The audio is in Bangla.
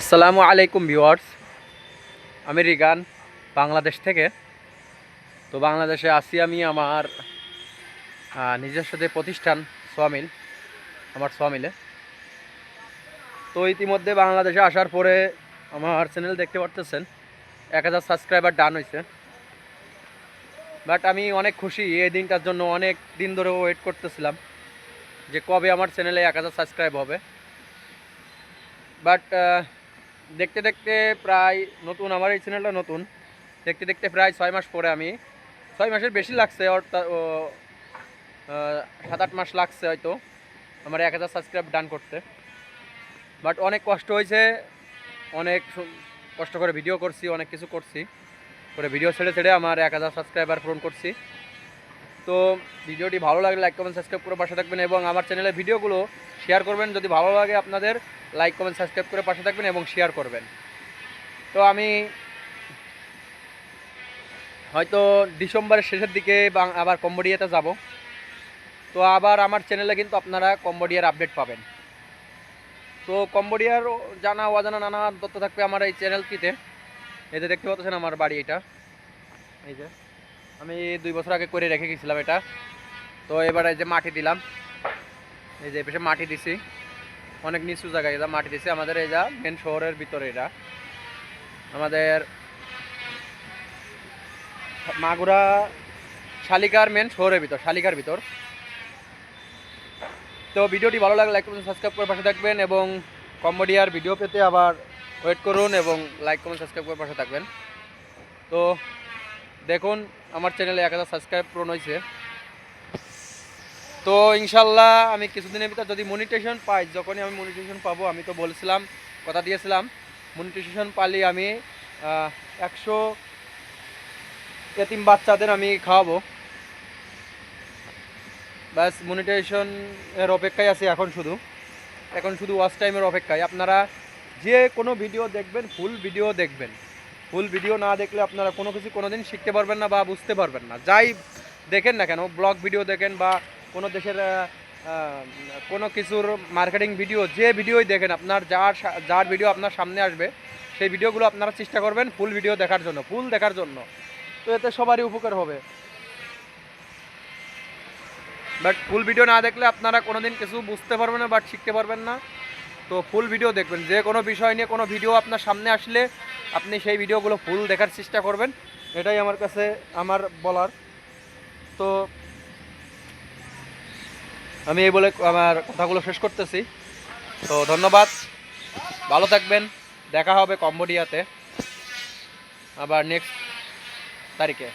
আসসালামু আলাইকুম ভিওয়ার্স আমি রিগান, বাংলাদেশ থেকে। তো বাংলাদেশে আসি আমি আমার নিজস্ব যে প্রতিষ্ঠান সোয়ামিল, আমার সোয়ামিলে। তো ইতিমধ্যে বাংলাদেশে আসার পরে আমার চ্যানেল দেখতে পারতেছেন, এক হাজার সাবস্ক্রাইবার ডান হয়েছে বাট আমি অনেক খুশি এই দিনটার জন্য, অনেক দিন ধরে ওয়েট করতেছিলাম যে কবে আমার চ্যানেলে এক হাজার সাবস্ক্রাইব হবে। বাট দেখতে দেখতে প্রায় নতুন, আমার এই চ্যানেলটা নতুন। দেখতে দেখতে প্রায় ছয় মাস পরে আমি, ছয় মাসের বেশি লাগছে, অর্থাৎ সাত আট মাস লাগছে হয়তো, আমার এক হাজার সাবস্ক্রাইব ডান করতে। বাট অনেক কষ্ট হয়েছে, অনেক কষ্ট করে ভিডিও করছি, অনেক কিছু করছি। করে ভিডিও ছেড়ে ছেড়ে আমার এক হাজার সাবস্ক্রাইবার পূরণ করছি। তো ভিডিওটি ভালো লাগলে লাইক, কমেন্ট, সাবস্ক্রাইব করে পাশে থাকবেন এবং আমার চ্যানেলের ভিডিওগুলো শেয়ার করবেন। যদি ভালো লাগে আপনাদের, লাইক, কমেন্ট, সাবস্ক্রাইব করে পাশে থাকবেন এবং শেয়ার করবেন। তো আমি হয়তো ডিসেম্বরের শেষের দিকে আবার কম্বোডিয়াতে যাব। তো আবার আমার চ্যানেলে কিন্তু আপনারা কম্বোডিয়ার আপডেট পাবেন। তো কম্বোডিয়ার জানা, অজানা নানা তথ্য থাকবে আমার এই চ্যানেলটিতে। এই যে দেখতে পাচ্ছেন আমার বাড়ি এটা। এই যে। আমি দুই বছর আগে করে রেখে গেছিলাম এটা। তো এবার যে মাটি দিলাম। এই যে এপাশে মাটি দিছি। অনেক নিচু জায়গায় এটা মাটি দিছে। আমাদের এই যা মেন শহরের ভিতরে এটা। আমাদের মাগুরা শালিকার মেন শহরের ভিতর, শালিকার ভিতর। তো ভিডিওটি ভালো লাগলে লাইক সাবস্ক্রাইব করে পাশে থাকবেন এবং কম্বোডিয়ার ভিডিও পেতে আবার ওয়েট করুন এবং লাইক কমেন্ট সাবস্ক্রাইব করে পাশে থাকবেন। তো দেখুন, আমার চ্যানেলে এক হাজার সাবস্ক্রাইব পূরণ হয়েছে। তো ইনশাল্লাহ আমি কিছুদিনের ভিতর যদি মনিটেশন পাই, যখনই আমি মনিটেশন পাবো, আমি তো বলেছিলাম, কথা দিয়েছিলাম মনিটেশন পালি আমি একশো এতিম বাচ্চাদের আমি খাওয়াবো। ব্যাস মনিটেশন এর অপেক্ষায় আছি এখন শুধু। এখন শুধু ওয়াচ টাইমের অপেক্ষায়। আপনারা যে কোনো ভিডিও দেখবেন ফুল ভিডিও দেখবেন। ফুল ভিডিও না দেখলে আপনারা কোনো কিছু কোনো দিন শিখতে পারবেন না বা বুঝতে পারবেন না। যাই দেখেন না কেন, ব্লগ ভিডিও দেখেন বা কোনো দেশের কোনো কিছুর মার্কেটিং ভিডিও, যে ভিডিওই দেখেন, আপনার যার যার ভিডিও আপনার সামনে আসবে, সেই ভিডিওগুলো আপনারা চেষ্টা করবেন ফুল ভিডিও দেখার জন্য, ফুল দেখার জন্য। তো এতে সবারই উপকার হবে। বাট ফুল ভিডিও না দেখলে আপনারা কোনো দিন কিছু বুঝতে পারবেন না বাট শিখতে পারবেন না। তো ফুল ভিডিও দেখবেন, যে কোনো বিষয় নিয়ে কোনো ভিডিও আপনার সামনে আসলে আপনি সেই ভিডিওগুলো ফুল দেখার চেষ্টা করবেন। এটাই আমার কাছে, আমার বলার। তো আমি এই বলে আমার কথাগুলো শেষ করতেছি। তো ধন্যবাদ। ভালো থাকবেন। দেখা হবে কম্বোডিয়াতে। আবার নেক্সট তারিখে।